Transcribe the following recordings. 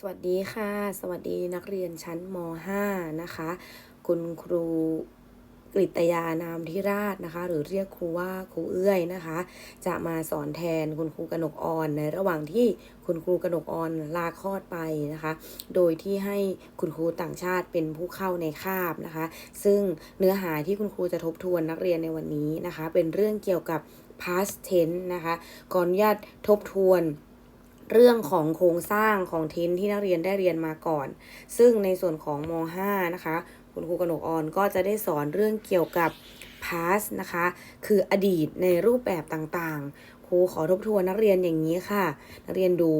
สวัสดีค่ะ สวัสดีนักเรียนชั้นม .5 นะคะ คุณครูกฤตยานามธิราชนะคะ หรือเรียกครูว่าครูเอื้อยนะคะ จะมาสอนแทนคุณครูกนกออนในระหว่างที่คุณครูกนกออนลาคลอดไปนะคะ โดยที่ให้คุณครูต่างชาติเป็นผู้เข้าในคาบนะคะ ซึ่งเนื้อหาที่คุณครูจะทบทวนนักเรียนในวันนี้นะคะ เป็นเรื่องเกี่ยวกับ past tense นะคะก่อนอนุญาตทบทวน เรื่องของโครงสร้างของเทนที่นักเรียนได้เรียนมาก่อน ซึ่งในส่วนของม .5 นะคะ คุณครูกนกออนก็จะได้สอนเรื่องเกี่ยวกับ past นะคะ คืออดีตในรูปแบบต่างๆ ครูขอทบทวนนักเรียนอย่างนี้ค่ะ นักเรียนดู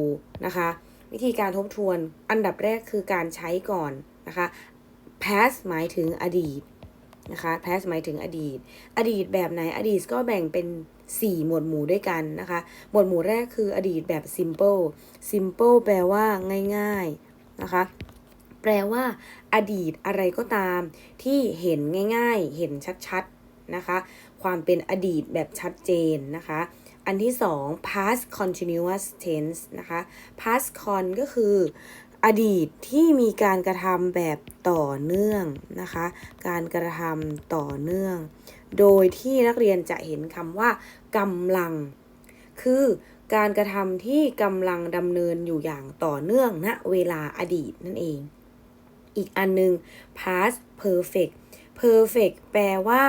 นะคะ วิธีการทบทวนอันดับแรกคือการใช้ก่อนนะคะ past หมายถึงอดีตนะคะ past หมายถึงอดีต อดีตแบบไหนอดีตก็แบ่งเป็น 4 หมวดหมู่ด้วยกันนะคะ หมวดหมู่แรกคืออดีตแบบ simple simple แปลว่าง่าย ๆ นะคะ แปลว่า อดีตอะไรก็ตาม ที่เห็นง่าย ๆ เห็นชัดๆ นะคะ ความเป็นอดีตแบบชัดเจนนะคะ อันที่ 2 past continuous tense นะคะ past con ก็คือ อดีตที่มีการกระทำแบบต่อเนื่องนะคะ การกระทำต่อเนื่อง โดยที่นักเรียนจะเห็นคำว่ากำลัง คือการกระทำที่กำลังดำเนินอยู่อย่างต่อเนื่องณเวลาอดีตนั่นเอง อีกอันหนึ่ง past perfect perfect แปลว่า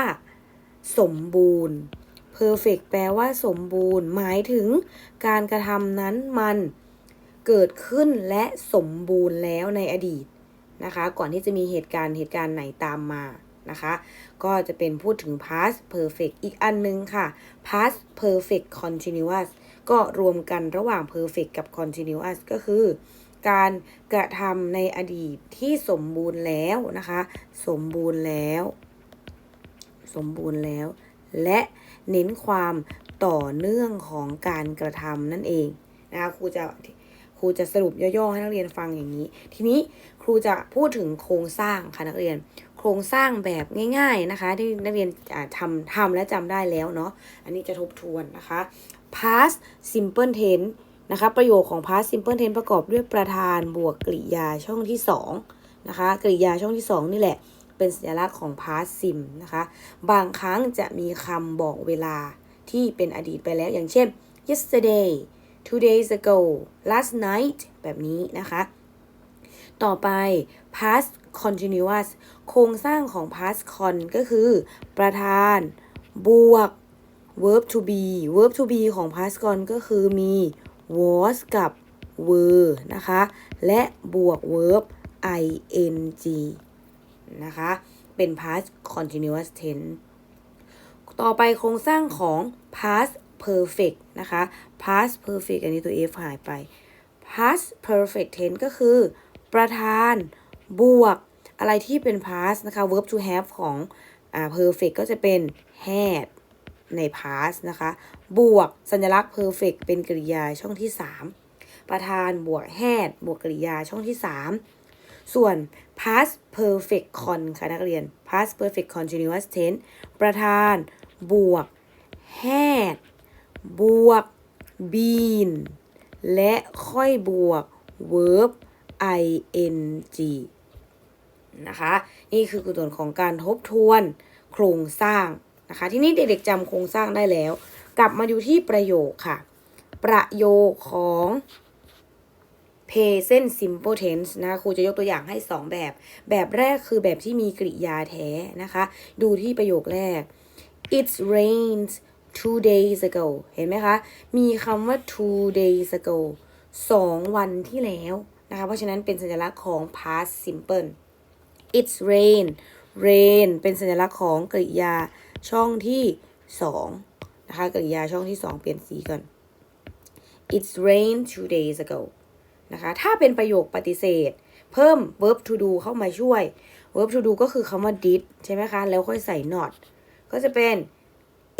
สมบูรณ์ perfect แปลว่าสมบูรณ์ หมายถึงการกระทำนั้นมันเกิดขึ้นและสมบูรณ์แล้วในอดีตนะคะ ก่อนที่จะมีเหตุการณ์เหตุการณ์ไหนตามมา นะคะ ก็จะเป็นพูดถึง past perfect อีกอันนึงค่ะ past perfect continuous ก็รวมกันระหว่าง perfect กับ continuous ก็คือ การกระทำในอดีตที่สมบูรณ์แล้วนะคะ สมบูรณ์แล้ว สมบูรณ์แล้ว และเน้นความต่อเนื่องของการกระทำนั่นเองนะคะครูจะครูจะสรุปย่อๆให้นักเรียนฟังอย่างนี้ ทีนี้ครูจะพูดถึงโครงสร้างค่ะนักเรียน ครงสร้างแบบง่ายๆนะคะ ที่นักเรียนทำทำและจำได้แล้วเนาะอันนี้จะทบทวนนะคะ past simple tense นะคะประโยคของ past simple tense ประกอบด้วยประธานบวกกริยาช่องที่2นะคะกริยาช่องที่ 2 นี่แหละ เป็นสัญลักษณ์ของ past sim นะคะ บางครั้งจะมีคำบอกเวลาที่เป็นอดีตไปแล้วอย่างเช่น yesterday two days ago last night แบบนี้นะคะ ต่อไป past continuous โครงสร้างของ past con ก็คือ ประธาน บวก verb to be verb to be ของ past con ก็คือมี was กับ were นะคะ และบวก verb ing นะคะ เป็น past continuous tense ต่อไปโครงสร้างของ past perfect นะคะ past perfect อันนี้ตัว f หายไป past perfect tense ก็คือ ประธาน บวก อะไรที่เป็น past นะคะ verb to have ของอ่า perfect ก็จะเป็น had ใน past นะคะ บวกสัญลักษณ์ perfect เป็นกริยาช่องที่ 3 ประธานบวก had บวกกริยาช่องที่ 3 ส่วน past perfect con ค่ะนักเรียน past perfect continuous tense ประธานบวก had บวก been และค่อยบวก verb ing นะคะ นี่คือส่วนของการทบทวนโครงสร้างนะคะ ที่นี่เด็กๆจำโครงสร้างได้แล้ว กลับมาดูที่ประโยคค่ะ ประโยคของ present simple tense นะคะครูจะยกตัวอย่างให้ 2 แบบ แบบแรกคือแบบที่มีกริยาแท้นะคะ ดูที่ประโยคแรก it rained two days ago เห็นไหมคะ มีคำว่า two days ago สองวันที่แล้วนะคะ เพราะฉะนั้นเป็นสัญลักษณ์ของ past simple it's rain rain เป็นสัญลักษณ์ของกริยาช่องที่2นะคะกริยาช่องที่2เปลี่ยนสีก่อน it's rain two days ago นะคะถ้าเป็นประโยคปฏิเสธ เพิ่ม verb to do เข้ามาช่วย verb to do ก็คือคำว่า did ใช่ไหมคะ แล้วค่อยใส่ not ก็จะเป็น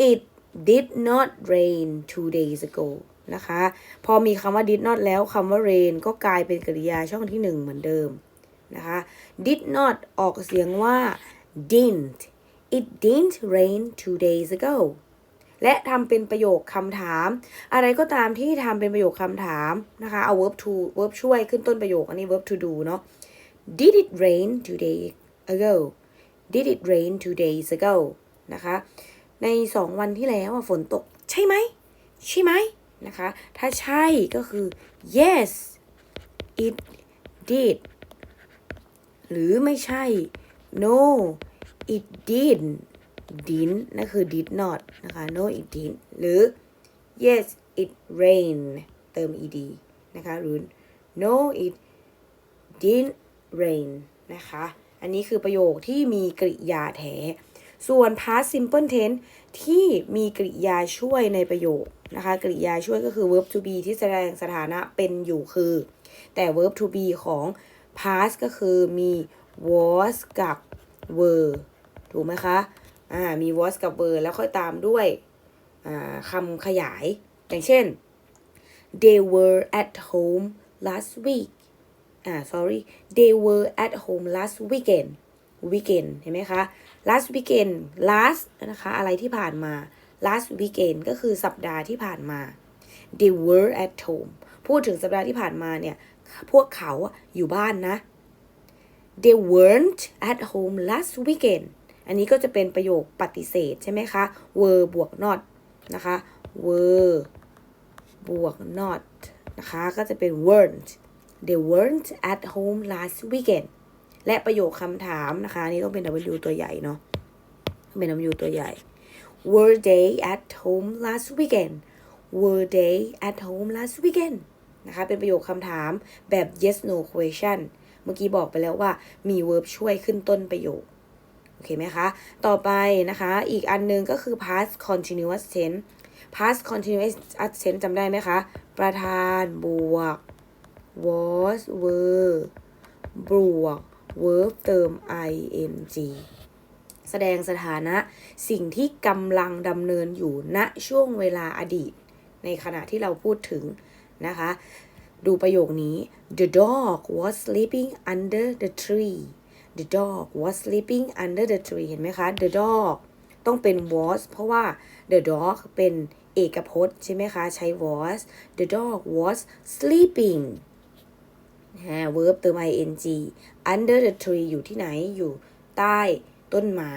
it did not rain two days ago นะคะ พอมีคำว่า did not แล้วคำว่า rain ก็กลายเป็นกริยาช่องที่1เหมือนเดิม นะคะ did not ออกเสียงว่า didn't it didn't rain two days ago และทำเป็นประโยคคำถาม อะไรก็ตามที่ทำเป็นประโยคคำถามนะคะ เอา verb to verb ช่วยขึ้นต้นประโยค อันนี้ verb to do เนาะ Did it rain two days ago Did it rain two days ago นะคะ ในสองวันที่แล้วฝนตกใช่ไหม ใช่ไหมนะคะ ถ้าใช่ก็คือ yes it did หรือไม่ใช่ no it didn't didn't นั่นคือ did not นะคะ no it didn't หรือ yes it rained เติม ed นะคะหรือ no it didn't rain นะคะ อันนี้คือประโยคที่มีกริยาแท้ส่วน past simple tense ที่มีกริยาช่วยในประโยคนะคะ กริยาช่วยก็คือ verb to be ที่แสดงสถานะเป็นอยู่คือ แต่ verb to be ของ past ก็คือมี was กับ were ถูกไหมคะ อ่า มี was กับ were แล้วค่อยตามด้วย อ่าคำขยาย อย่างเช่น they were at home last week อ่า sorry they were at home last weekend weekend เห็นไหมคะ last weekend last นะคะ อะไรที่ผ่านมา last weekend ก็คือสัปดาห์ที่ผ่านมา they were at home พูดถึงสัปดาห์ที่ผ่านมาเนี่ย พวกเขาอยู่บ้านนะ they weren't at home last weekend อันนี้ก็จะเป็นประโยคปฏิเสธใช่ไหมคะ were บวก not นะคะ were บวก not นะคะ ก็จะเป็น weren't they weren't at home last weekend และประโยคคำถามนะคะนนี่ต้องเป็น W ตัวใหญ่เนาะ เป็น W ตัวใหญ่ were they at home last weekend were they at home last weekend นะคะ เป็นประโยคคำถามแบบ yes no question เมื่อกี้บอกไปแล้วว่ามี verb ช่วยขึ้นต้นประโยค โอเคไหมคะ ต่อไปนะคะ อีกอันหนึงก็คือ past continuous tense past continuous tense จำได้ไหมคะ ประธานบวก was were บวก verb เติม ing แสดงสถานะสิ่งที่กำลังดำเนินอยู่ณช่วงเวลาอดีต ในขณะที่เราพูดถึง นะคะ ดูประโยคนี้ the dog was sleeping under the tree the dog was sleeping under the tree เห็นไหมคะ the dog ต้องเป็น was เพราะว่า the dog เป็นเอกพจน์ใช่ไหมคะ ใช้ was the dog was sleeping นะ verb เติม ing under the tree อยู่ที่ไหนอยู่ใต้ต้นไม้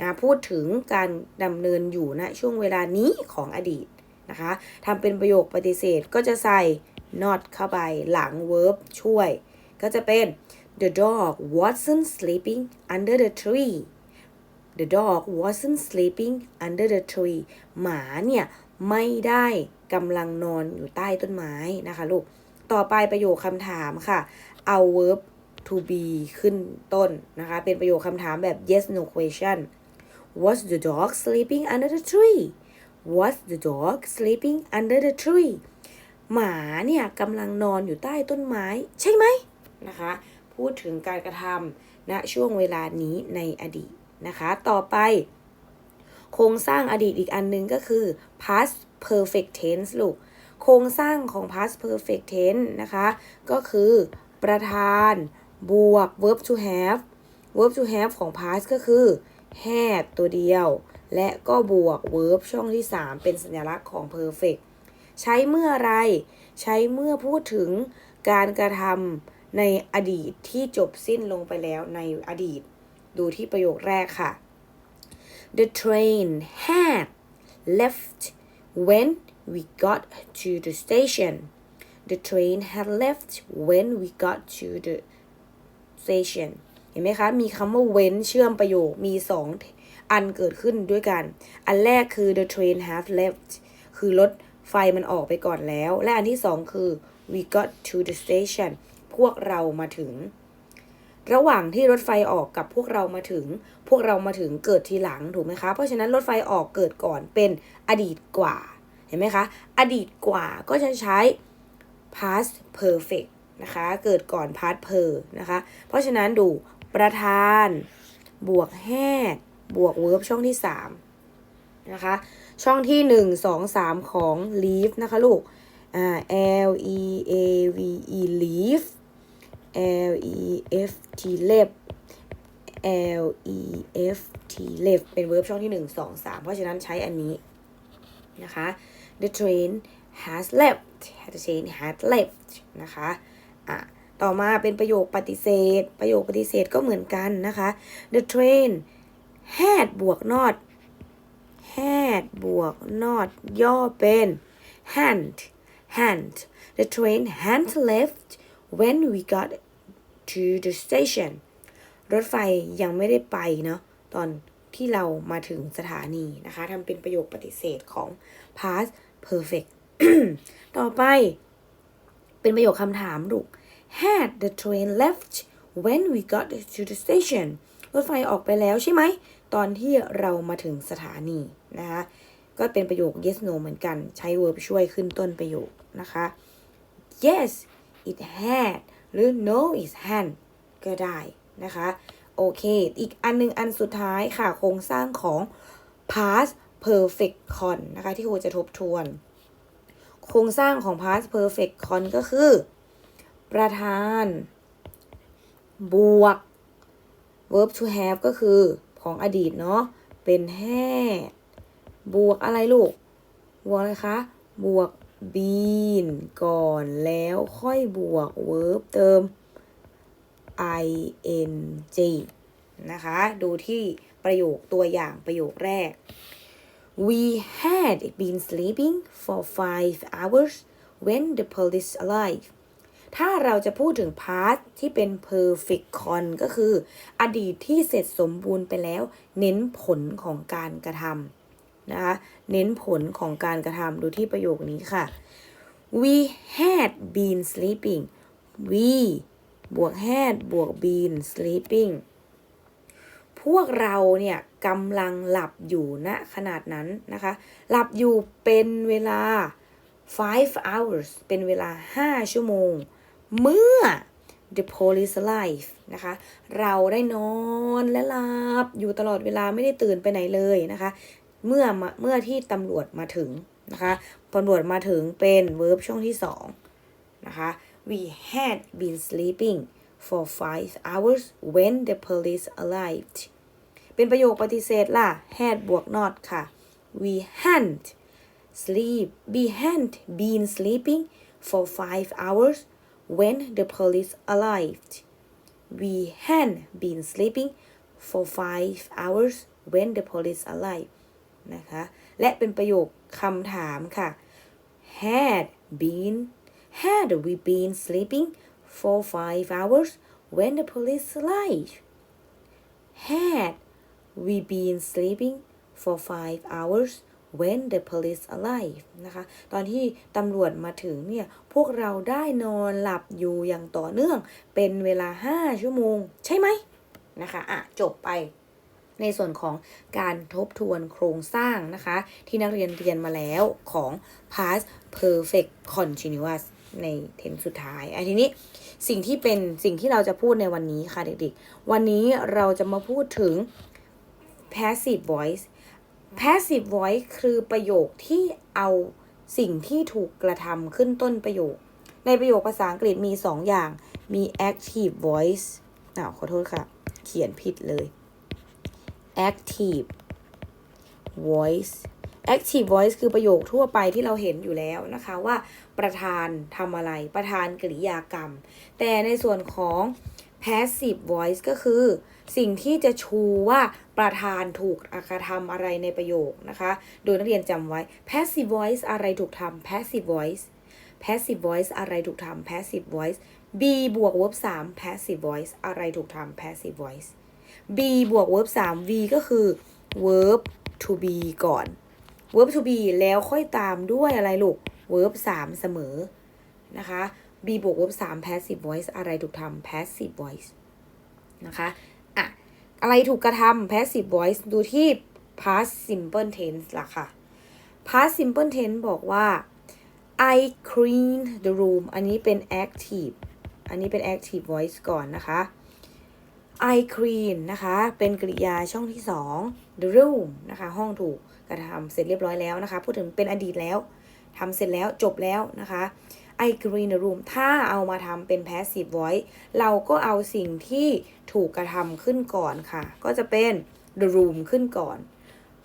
นะพูดถึงการดำเนินอยู่ณช่วงเวลานี้ของอดีต นะคะทำเป็นประโยคปฏิเสธก็จะใส่ not เข้าไปหลัง verb ช่วย ก็จะเป็น the dog wasn't sleeping under the tree the dog wasn't sleeping under the tree หมาเนี่ยไม่ได้กำลังนอนอยู่ใต้ต้นไม้นะคะลูก ต่อไปประโยคคำถามค่ะ เอา verb to be ขึ้นต้นนะคะ เป็นประโยคคำถามแบบ yes no question was the dog sleeping under the tree was the dog sleeping under the tree หมาเนี่ยกำลังนอนอยู่ใต้ต้นไม้ ใช่ไหมนะคะ พูดถึงการกระทำณช่วงเวลานี้ในอดีตนะคะ ต่อไป โครงสร้างอดีตอีกอันหนึงก็คือ past perfect tense ลูก โครงสร้างของ past perfect tense นะคะ ก็คือประธานบวก verb to have verb to have ของ past ก็คือ had ตัวเดียว และก็บวก verb ช่องที่ 3 เป็นสัญลักษณ์ของ perfect ใช้เมื่อไร ใช้เมื่อพูดถึงการกระทำในอดีตที่จบสิ้นลงไปแล้วในอดีต ดูที่ประโยคแรกค่ะ The train had left when we got to the station. The train had left when we got to the station. เห็นไหมคะ มีคำว่า when เชื่อมประโยค มีสอง อันเกิดขึ้นด้วยกัน อันแรกคือ the train have left คือรถไฟมันออกไปก่อนแล้ว และอันที่สองคือ we got to the station พวกเรามาถึง ระหว่างที่รถไฟออกกับพวกเรามาถึง พวกเรามาถึงเกิดทีหลังถูกไหมคะ เพราะฉะนั้นรถไฟออกเกิดก่อนเป็นอดีตกว่า เห็นไหมคะ อดีตกว่าก็จะใช้ past perfect นะคะ เกิดก่อน past per นะคะ เพราะฉะนั้นดูประธาน บวก had บวก verb ช่องที่3นะคะ ช่องที่ 1 2 3 ของ leave นะคะลูกอ่า L E A V E leave L E F T left L E F T left เป็น verb ช่องที่ 1 2 3 เพราะฉะนั้นใช้อันนี้นะคะ the train has left the train has left นะคะอะต่อมาเป็นประโยคปฏิเสธ ประโยคปฏิเสธก็เหมือนกันนะคะ the train had บวก not had บวก not ย่อเป็น hadn't hadn't the train hadn't left when we got to the station รถไฟยังไม่ได้ไปเนาะตอนที่เรามาถึงสถานีนะคะทำเป็นประโยคปฏิเสธของ past perfect ต่อไป เป็นประโยคคำถามลูก had the train left when we got to the station รถไฟออกไปแล้วใช่ไหม ตอนที่เรามาถึงสถานีนะคะก็เป็นประโยค yes no เหมือนกันใช้ verb ช่วยขึ้นต้นประโยคนะคะ yes it had หรือ no it had ก็ได้นะคะ โอเค อีกอันหนึงอันสุดท้ายค่ะ โครงสร้างของ past perfect con นะคะ ที่ครูจะทบทวน โครงสร้างของ past perfect con ก็คือ ประธาน บวก verb to have ก็คือ ของอดีตเนาะเป็น had บวกอะไรลูก บวกอะไรคะ บวก been ก่อนแล้วค่อยบวก verb เติม ing นะคะ ดูที่ประโยคตัวอย่างประโยคแรก We had been sleeping for five hours when the police arrived ถ้าเราจะพูดถึง past ที่เป็น perfect con ก็คือ อดีตที่เสร็จสมบูรณ์ไปแล้ว เน้นผลของการกระทำนะคะ เน้นผลของการกระทำดูที่ประโยคนี้ค่ะ we had been sleeping we บวก had บวก been sleeping พวกเราเนี่ยกำลังหลับอยู่ณขนาดนั้นนะคะ หลับอยู่เป็นเวลา five hours เป็นเวลา 5 ชั่วโมง เมื่อ the police arrive นะคะ เราได้นอนและหลับอยู่ตลอดเวลาไม่ได้ตื่นไปไหนเลยนะคะ เมื่อเมื่อที่ตำรวจมาถึงนะคะตำรวจมาถึงเป็น verb ช่วงที่สองนะคะ we had been sleeping for five hours when the police arrived เป็นประโยคปฏิเสธล่ะ had บวก not ค่ะ we hadn't sleep we hadn't been sleeping for five hours when the police arrived we hadn't been sleeping for five hours when the police arrived นะคะ และเป็นประโยคคำถามค่ะ had been had we been sleeping for five hours when the police arrived had we been sleeping for five hours when the police arrive นะคะ ตอนที่ตำรวจมาถึงเนี่ย พวกเราได้นอนหลับอยู่อย่างต่อเนื่อง เป็นเวลา 5 ชั่วโมง ใช่ไหมนะคะ อะ จบไปในส่วนของการทบทวนโครงสร้างนะคะ ที่นักเรียนเรียนมาแล้วของ past perfect continuous ในเทนสุดท้ายไอันทีนี้สิ่งที่เป็นสิ่งที่เราจะพูดในวันนี้ค่ะเด็กๆ วันนี้เราจะมาพูดถึง passive voice passive voice คือประโยคที่เอาสิ่งที่ถูกกระทำขึ้นต้นประโยค ในประโยคภาษาอังกฤษมี 2 อย่าง มี active voice อ้าวขอโทษค่ะ เขียนผิดเลย active voice active voice คือประโยคทั่วไปที่เราเห็นอยู่แล้วนะคะว่าประธานทำอะไรประธานกริยากรรม แต่ในส่วนของ passive voice ก็คือ สิ่งที่จะชูว่าประธานถูกกระทำอะไรในประโยคนะคะ โดยนักเรียนจำไว้ passive voice อะไรถูกทำ passive voice passive voice อะไรถูกทำ passive voice b บวก verb 3 passive voice อะไรถูกทำ passive voice b บวก verb 3 v ก็คือ verb to be ก่อน verb to be แล้วค่อยตามด้วยอะไรลูก verb 3 เสมอนะคะ b บวก verb 3 passive voice อะไรถูกทำ passive voice นะคะอะอะไรถูกกระทำ passive voice ดูที่ past simple tense ล่ะค่ะ past simple tense บอกว่า I clean the room อันนี้เป็น active อันนี้เป็น active voice ก่อนนะคะ I clean นะคะ เป็นกริยาช่องที่ 2 the room นะคะ ห้องถูกกระทำเสร็จเรียบร้อยแล้วนะคะ พูดถึงเป็นอดีตแล้วทำเสร็จแล้วจบแล้วนะคะ I clean the room ถ้าเอามาทำเป็น passive voice เราก็เอาสิ่งที่ถูกกระทำขึ้นก่อนค่ะ ก็จะเป็น the room ขึ้นก่อน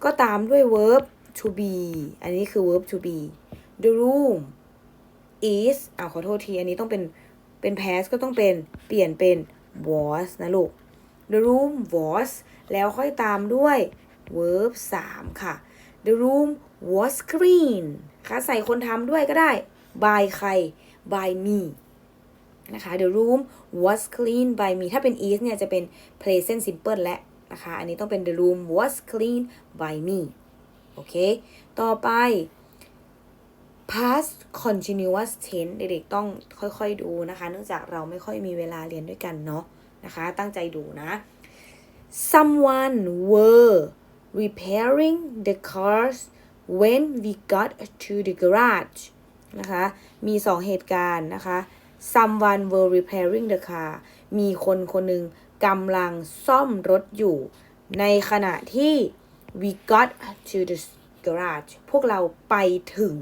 ก็ตามด้วย verb to be อันนี้คือ verb to be the room is อ่าขอโทษที อันนี้ต้องเป็น เป็น past ก็ต้องเป็น เปลี่ยนเป็น was นะลูก the room was แล้วค่อยตามด้วย verb 3 ค่ะ the room was clean ค่ะใส่คนทำด้วยก็ได้ by ใคร by me นะคะ the room was clean by me ถ้าเป็น is เนี่ยจะเป็น present simple และนะคะ อันนี้ต้องเป็น the room was clean by me โอเค ต่อไป past continuous tense เด็กๆต้องค่อยๆดูนะคะ เนื่องจากเราไม่ค่อยมีเวลาเรียนด้วยกันเนาะนะคะ ตั้งใจดูนะ someone were repairing the cars when we got to the garage นะคะ มีสองเหตุการณ์นะคะ someone were repairing the car มีคนคนหนึ่งกำลังซ่อมรถอยู่ ในขณะที่ we got to the garage พวกเราไปถึง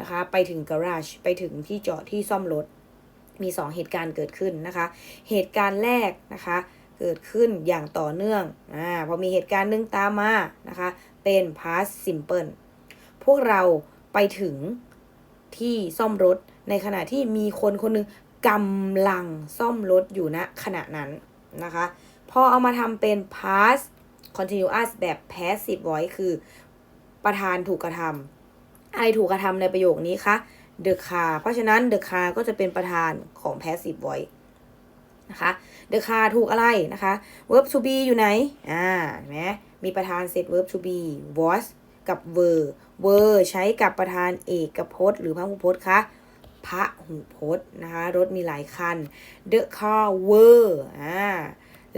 นะคะ ไปถึง garage ไปถึงที่จอดที่ซ่อมรถ มีสองเหตุการณ์เกิดขึ้นนะคะ เหตุการณ์แรกนะคะเกิดขึ้นอย่างต่อเนื่องอ่าพอมีเหตุการณ์หนึงตามมานะคะ เป็น past simple พวกเราไปถึง ที่ซ่อมรถ ในขณะที่มีคนคนหนึงกำลังซ่อมรถอยู่ณขณะนั้นนะคะ พอเอามาทำเป็น past continuous แบบ passive voice คือประธานถูกกระทำอะไรถูกกระทำในประโยคนี้คะ the car เพราะฉะนั้น the car ก็จะเป็นประธานของ passive voice นะคะ the car ถูกอะไรนะคะ verb to be อยู่ไหน อ่าเห็นไหมมีประธานเสร็จ verb to be was กับ were were ใช้กับประธานเอกพจน์ หรือพระหูพจน์คะพระหูพจน์นะคะรถมีหลายคัน the car were อ่า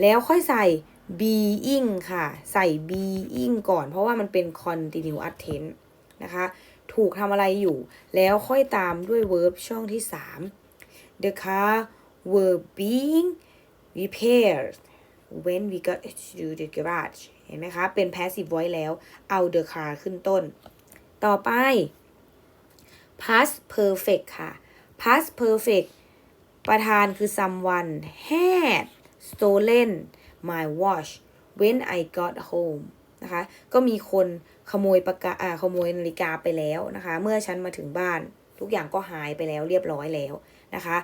แล้วค่อยใส่ being ค่ะ ใส่ being ก่อน เพราะว่ามันเป็น continuous tense นะคะ ถูกทำอะไรอยู่ แล้วค่อยตามด้วย verb ช่องที่ 3 the car were being repaired when we got to the garage เห็นไหมคะ เป็น passive voice แล้ว เอา the car ขึ้นต้น ต่อไป past perfect ค่ะ past perfect ประธานคือ someone had stolen my watch when I got home นะคะ ก็มีคนขโมยปากกาขโมยนาฬิกาไปแล้วนะคะ เมื่อฉันมาถึงบ้าน ทุกอย่างก็หายไปแล้วเรียบร้อยแล้วนะคะ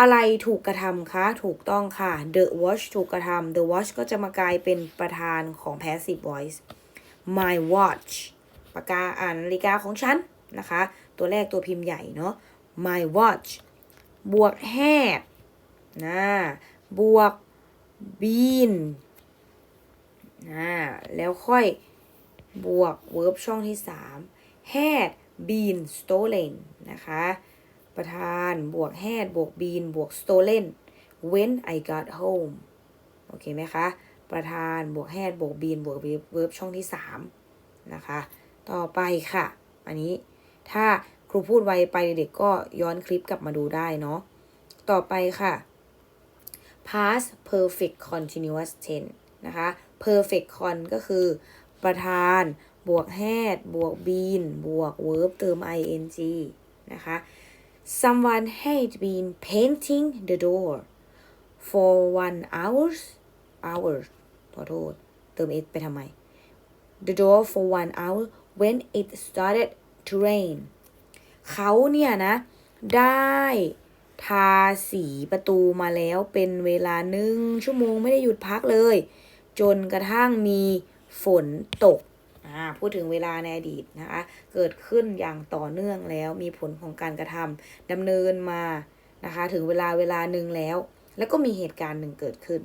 อะไรถูกกระทำคะ ถูกต้องค่ะ the watch ถูกกระทำ the watch ก็จะมากลายเป็นประธานของ passive voice my watch ากกาอ่านนาฬิกาของฉันนะคะ ตัวแรกตัวพิมพ์ใหญ่เนาะ my watch บวก had นะบวก been นะแล้วค่อยบวก verb ช่องที่ 3 had been stolen นะคะ ประธานบวก had บวก been บวก stolen when I got home โอเคไหมคะ ประธานบวก had บวก been บวก verb ช่องที่ 3 นะคะ ต่อไปค่ะ อันนี้ถ้าครูพูดไวไปเด็กๆก็ย้อนคลิปกลับมาดูได้เนาะ ต่อไปค่ะ past perfect continuous tense นะคะ perfect con ก็คือ ประธาน บวก had บวก been บวก verb เติม ing นะคะ someone had been painting the door for one hours hours ขอโทษ เติม it ไปทำไม the door for one hour when it started to rain เขาเนี่ยนะ ได้ทาสีประตูมาแล้วเป็นเวลาหนึ่งชั่วโมงไม่ได้หยุดพักเลย จนกระทั่งมีฝนตกอ่าพูดถึงเวลาในอดีตนะคะ เกิดขึ้นอย่างต่อเนื่องแล้วมีผลของการกระทำดำเนินมานะคะ ถึงเวลาเวลาหนึ่งแล้ว แล้วก็มีเหตุการณ์หนึ่งเกิดขึ้น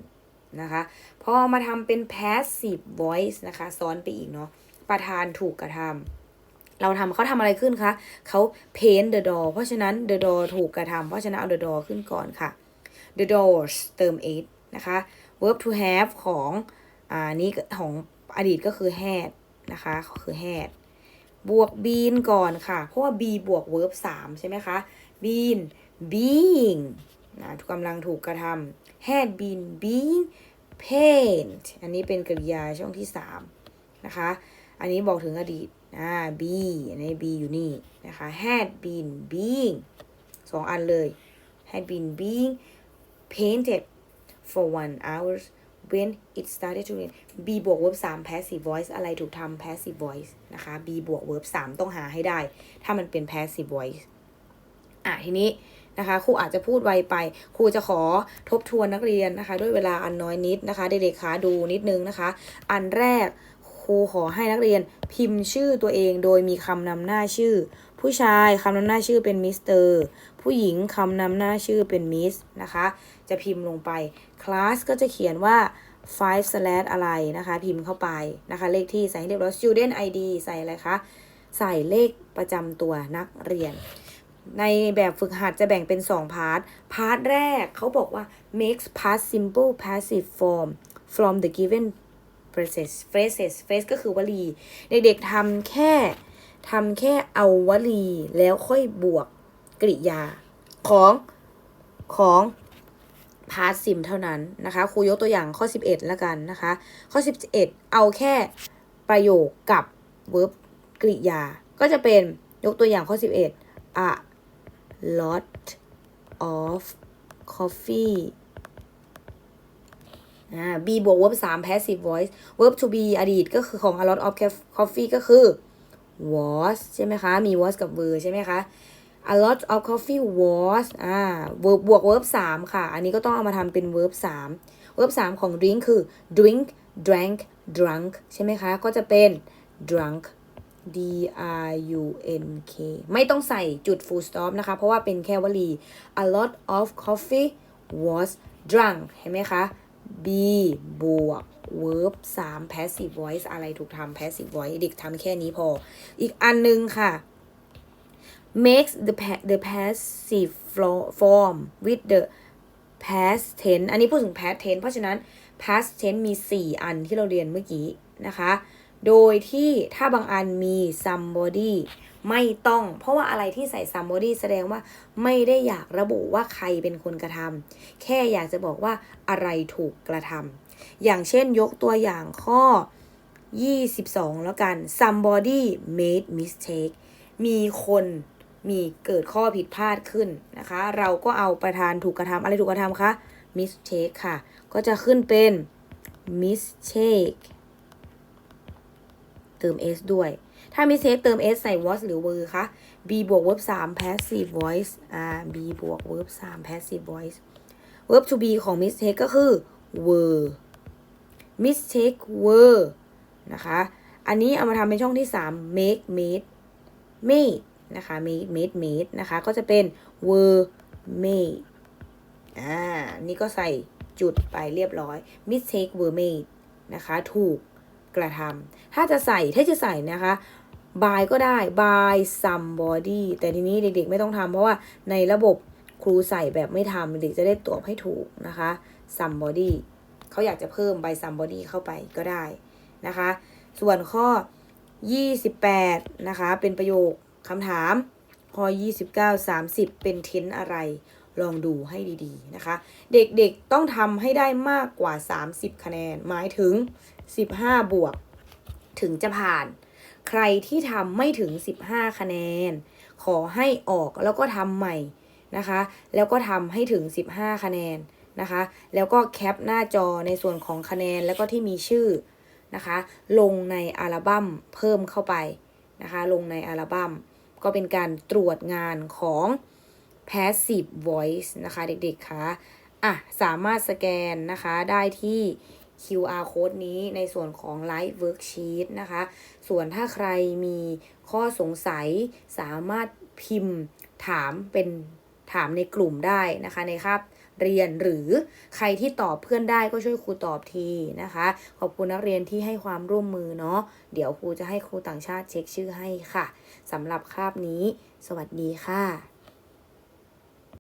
นะคะ พอมาทำเป็น passive voice นะคะ ซ้อนไปอีกเนาะ ประธานถูกกระทำเราทำเขาทำอะไรขึ้นคะเขา paint the door เพราะฉะนั้น the door ถูกกระทำเพราะฉะนั้นเอา the door ขึ้นก่อนค่ะ the doors เติม it นะคะ verb to have ของอ่านี้ของอดีตก็คือ had นะคะคือ had บวก been ก่อนค่ะ เพราะว่า be บวก verb 3 ใช่ไหมคะ been being นะกำลังถูกกระทำ had been being paint อันนี้เป็นกริยาช่องที่ 3 นะคะ อันนี้บอกถึงอดีตอ่า be อันนี้ be อยู่นี่นะคะ had been being สองอันเลย had been being painted for one hours when it started to rain be บวก verb 3 passive voice อะไรถูกทำ passive voice นะคะ b บวก verb 3 ต้องหาให้ได้ ถ้ามันเป็น passive voice อะทีนี้นะคะครูอาจจะพูดไวไปครูจะขอทบทวนนักเรียนนะคะ ด้วยเวลาอันน้อยนิดนะคะ เด็กๆคะดูนิดนึงนะคะ อันแรก ครูขอให้นักเรียนพิมพ์ชื่อตัวเองโดยมีคำนำหน้าชื่อ ผู้ชายคำนำหน้าชื่อเป็นมิสเตอร์ผู้หญิงคำนำหน้าชื่อเป็นมิสนะคะ จะพิมพ์ลงไปคลาสก็จะเขียนว่า five slash อะไรนะคะ พิมพ์เข้าไปนะคะ เลขที่ใส่ให้เรียบร้อย student ID ใส่อะไรคะใส่เลขประจำตัวนักเรียน ในแบบฝึกหัดจะแบ่งเป็น 2 พาร์ท พาร์ทแรกเขาบอกว่า makes past simple passive form from the given phrases phrases phrase ก็คือวลี เด็กๆทำแค่ทำแค่เอาวลีแล้วค่อยบวกกริยาของของพาร์ทซิมเท่านั้นนะคะครูยกตัวอย่างข้อ 11 แล้วกันนะคะ ข้อ 11 เอาแค่ประโยคกับ verb กริยา ก็จะเป็นยกตัวอย่างข้อ 11 a lot of coffee อ่า be บวก verb 3 passive voice verb to be อดีตก็คือของ a lot of coffee ก็คือ was ใช่ไหมคะ มี was กับ were ใช่ไหมคะ a lot of coffee was อ่า verb บวก verb 3 ค่ะ อันนี้ก็ต้องเอามาทำเป็น verb 3 verb 3 ของ drink คือ drink drank drunk ใช่ไหมคะ ก็จะเป็น drunk D R U N K ไม่ต้องใส่จุด full stop นะคะ เพราะว่าเป็นแค่วลี a lot of coffee was drunk เห็นไหมคะ B บวก verb 3 passive voice อะไรถูกทำ passive voice เด็กทำแค่นี้พอ อีกอันนึงค่ะ makes the the passive form with the past tense อันนี้พูดถึง past tense เพราะฉะนั้น past tense มี 4 อันที่เราเรียนเมื่อกี้นะคะ โดยที่ถ้าบางอันมี somebody ไม่ต้อง เพราะว่าอะไรที่ใส่ somebody แสดงว่าไม่ได้อยากระบุว่าใครเป็นคนกระทำแค่อยากจะบอกว่าอะไรถูกกระทำอย่างเช่นยกตัวอย่างข้อ 22 แล้วกัน somebody made mistake มีคนมีเกิดข้อผิดพลาดขึ้นนะคะ เราก็เอาประธานถูกกระทำอะไรถูกกระทำคะ mistake ค่ะ ก็จะขึ้นเป็น mistake เติม s ด้วย ถ้า mistake เติม s ใส่ was หรือ were คะ b บวก verb 3 passive voice อ่า b บวก verb 3 passive voice verb to be ของ mistake ก็คือ were mistake were นะคะ อันนี้เอามาทำเป็นช่องที่ 3 make made made นะคะ made made made นะคะ ก็จะเป็น were made อ่า นี่ก็ใส่จุดไปเรียบร้อย mistake were made นะคะ ถูกกระทำ ถ้าจะใส่ ถ้าจะใส่นะคะ by ก็ได้ by somebody แต่ทีนี้เด็กๆไม่ต้องทำเพราะว่าในระบบครูใส่แบบไม่ทำเด็กจะได้ตอบให้ถูกนะคะ somebody เขาอยากจะเพิ่ม by somebody เข้าไปก็ได้นะคะ ส่วนข้อ 28 นะคะ เป็นประโยคคำถาม ข้อ 29 30 เป็นเทนอะไร ลองดูให้ดีๆนะคะ เด็กๆต้องทำให้ได้มากกว่า 30 คะแนน หมายถึง 15 บวก ถึงจะผ่าน ใครที่ทำไม่ถึง 15 คะแนน ขอให้ออกแล้วก็ทำใหม่นะคะ แล้วก็ทำให้ถึง 15 คะแนนนะคะ แล้วก็แคปหน้าจอในส่วนของคะแนนแล้วก็ที่มีชื่อนะคะ ลงในอัลบั้มเพิ่มเข้าไปนะคะ ลงในอัลบั้มก็เป็นการตรวจงานของ passive voice นะคะเด็กๆคะอะ สามารถสแกนนะคะได้ที่ QR code นี้ในส่วนของ Live Worksheet นะคะ ส่วนถ้าใครมีข้อสงสัยสามารถพิมพ์ถามเป็นถามในกลุ่มได้นะคะในคาบเรียนหรือใครที่ตอบเพื่อนได้ก็ช่วยครูตอบทีนะคะ ขอบคุณนักเรียนที่ให้ความร่วมมือเนาะเดี๋ยวครูจะให้ครูต่างชาติเช็คชื่อให้ค่ะสำหรับคาบนี้ สวัสดีค่ะ